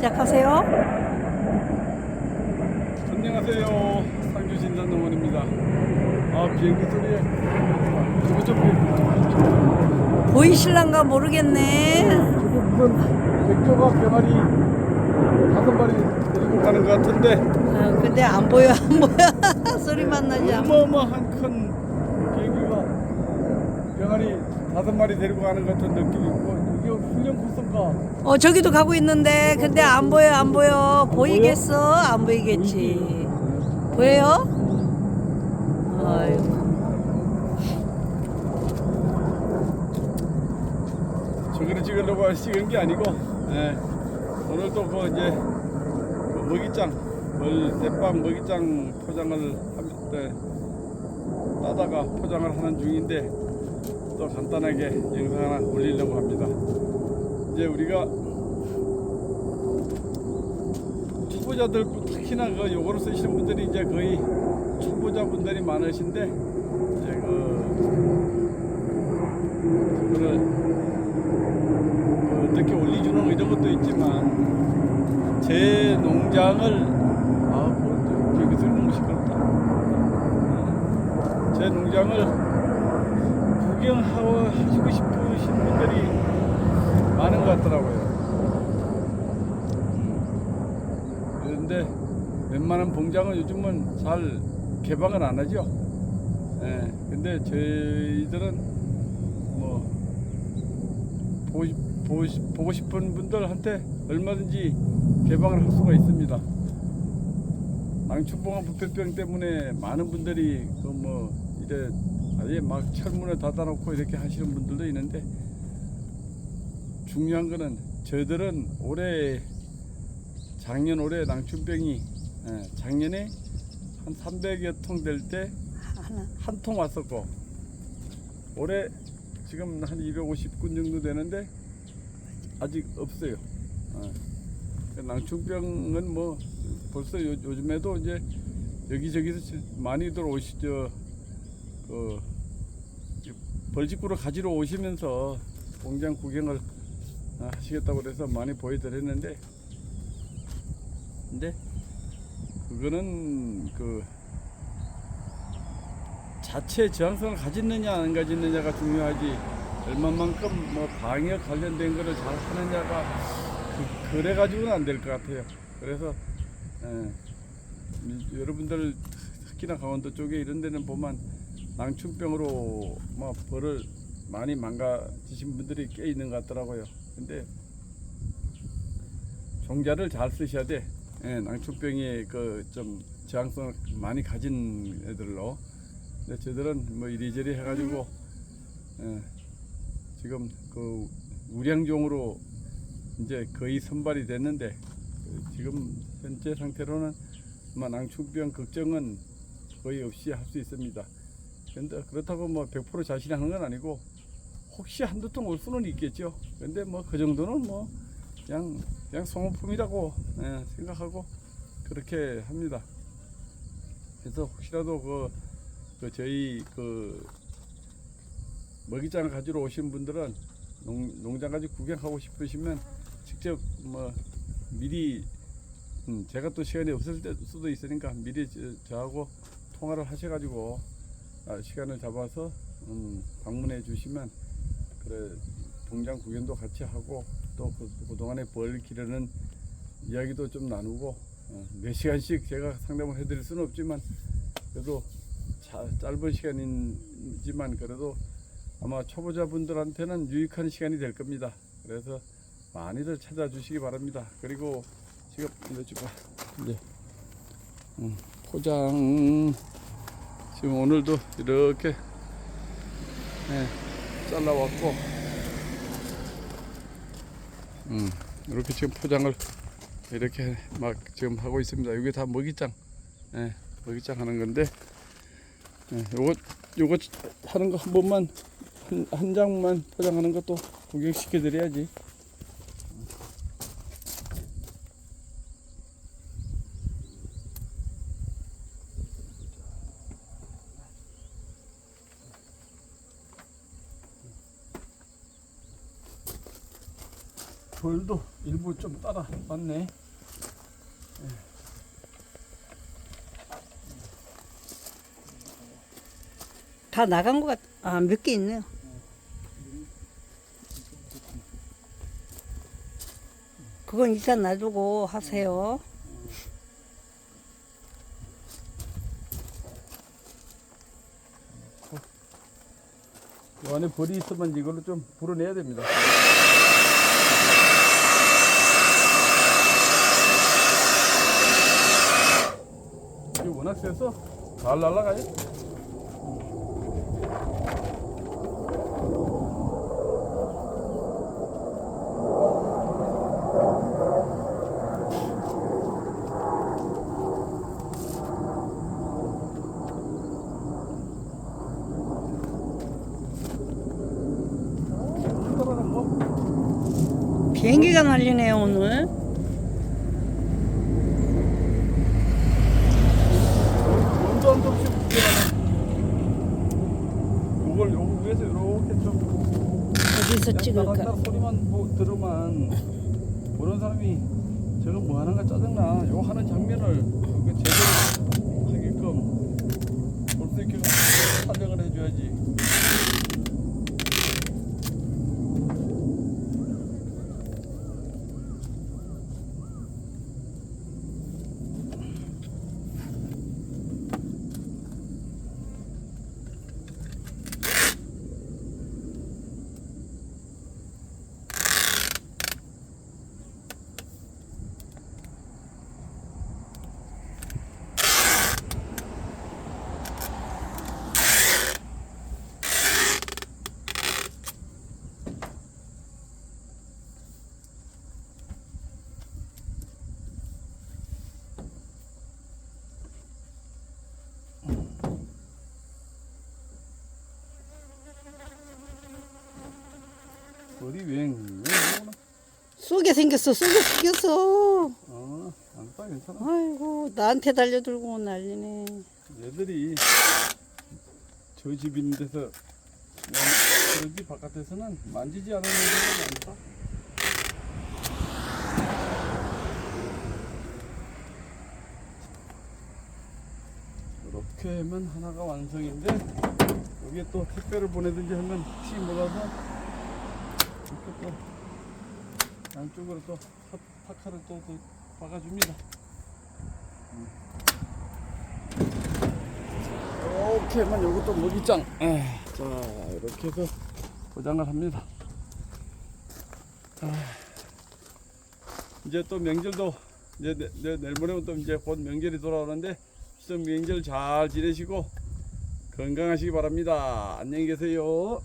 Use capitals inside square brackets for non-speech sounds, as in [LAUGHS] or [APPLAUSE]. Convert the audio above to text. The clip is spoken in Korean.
시작하세요. 안녕하세요. 상주 진산농원입니다. 아 비행기 소리에 저거 좀 비- 보이실란가 모르겠네. 저게 무슨 백조가 병아리 다섯 마리 데리고 가는 것 같은데 아, 근데 안 보여, 안 보여. [LAUGHS] 소리만 나지. 어마어마한 큰 비행기가 병아리 다섯 마리 데리고 가는 것 같은 느낌이 있고 이게 훈련 코스인가? 어, 저기도 가고 있는데, 근데 안 보여, 안 보여. 보이겠어? 안 보이겠지. 보여요? 아이고. 저거를 찍으려고 찍은 게 아니고 예. 오늘 또그 이제 그 먹이장 벌 대빵 먹이장 포장을 할때 따다가 포장을 하는 중인데 또 간단하게 영상 하나 올리려고 합니다. 이제 우리가 초보자들 특히나 그 요거를 쓰시는 분들이 이제 거의 초보자분들이 많으신데 이제 그 그거를 그 어떻게 올리주는 이런 것도 있지만 제 농장을 아, 뭐, 되게 시끄럽다. 어, 제 농장을 구경하고 하시고 싶으신 분들이 많은 것 같더라고요. 음, 그런데 웬만한 봉장은 요즘은 잘 개방을 안 하죠. 예, 근데 저희들은 뭐 보고, 싶- 보고, 싶은 분들한테 얼마든지 개방을 할 수가 있습니다. 낭춘봉화 부패병 때문에 많은 분들이 그 뭐 이래 아예 막 철문에 닫아놓고 이렇게 하시는 분들도 있는데 중요한 거는 저희들은 올해 작년 올해 낭춘병이 예, 작년에 한 300여 통 될 때. 한 통 왔었고 올해 지금 한 250군 정도 되는데 아직 없어요. 어. 낭충병은 뭐 벌써 요, 요즘에도 이제 여기저기서 지- 많이들 오시죠. 그 벌집구로 가지러 오시면서 공장 구경을 아, 하시겠다고 그래서 많이 보여드렸는데 근데 그거는 그 자체 저항성을 가졌느냐 안 가졌느냐가 중요하지 얼마만큼 뭐 방역 관련된 거를 잘 하느냐가 그, 그래 가지고는 안 될 것 같아요. 그래서 예, 이- 여러분들 특히나 강원도 쪽에 이런 데는 보면 낭충병으로 뭐 벌을 많이 망가지신 분들이 꽤 있는 것 같더라고요. 근데 종자를 잘 쓰셔야 돼. 예, 낭충병이 그 좀 저항성을 많이 가진 애들로. 근데 저들은 뭐 이리저리 해가지고 예, 지금 그 우량종으로 이제 거의 선발이 됐는데 그 지금 현재 상태로는 아마 낭충병 걱정은 거의 없이 할 수 있습니다. 근데 그렇다고 뭐 100% 자신이 하는 건 아니고 혹시 한두 통 올 수는 있겠죠. 근데 뭐 그 정도는 뭐 그냥 그냥 소모품이라고 예, 생각하고 그렇게 합니다. 그래서 혹시라도 그, 그 저희 그 먹이장 가지러 오신 분들은 농, 농장 가지 구경하고 싶으시면 직접 뭐 미리 음, 제가 또 시간이 없을 때 수도 있으니까 미리 저, 저하고 통화를 하셔가지고 아, 시간을 잡아서 음, 방문해 주시면 그래 동장 구경도 같이 하고 또 그, 그동안에 벌 기르는 이야기도 좀 나누고 어, 몇 시간씩 제가 상담을 해드릴 수는 없지만 그래도 자, 짧은 시간이지만 그래도 아마 초보자분들한테는 유익한 시간이 될 겁니다. 그래서 많이들 찾아주시기 바랍니다. 그리고 지금 좀 봐. 이제 음, 포장 지금 오늘도 이렇게 예, 잘라왔고 음, 이렇게 지금 포장을 이렇게 막 지금 하고 있습니다. 이게 다 먹이장, 예, 먹이장 하는 건데, 예, 요거 요거 하는 거 한 번만 한, 한 장만 포장하는 것도 구경시켜 드려야지. 돌도 일부 좀 따라 왔네. 다 나간 것 같. 아 몇 개 있네요. 그건 일단 놔두고 하세요. 이 안에 벌이 있으면 이걸로 좀 불어내야 됩니다. 세서 잘 거. 비행기가 날리네요 오늘. 원도 한 점씩 붙여가네. 요걸 요 위에서 이렇게 좀 어디서 찍을까? 소리만 뭐 들으면 보는 사람이 저거 뭐 하는가 짜증나. 요 하는 장면을 그 제대로 하게끔 볼 수 있게 촬영을 해줘야지. 웽? 웽? 쏘게 생겼어. 쏘게 생겼어. 어, 안 빠, 괜찮아. 아이고 나한테 달려들고 난리네. 얘들이 저 집 있는 데서 그러지 바깥에서는 만지지 않는 애들은 많다. 이렇게 하면 하나가 완성인데 여기에 또 택배를 보내든지 하면 혹시 몰라서 이렇게 또 양쪽으로 또 파- 파카를 또, 또 박아줍니다. 이렇게 하면 요것도 먹이장. 에이, 자, 이렇게 해서 포장을 합니다. 아, 이제 또 명절도 이제 내, 내, 내일 모레면 또 이제 곧 명절이 돌아오는데 추석 명절 잘 지내시고 건강하시기 바랍니다. 안녕히 계세요.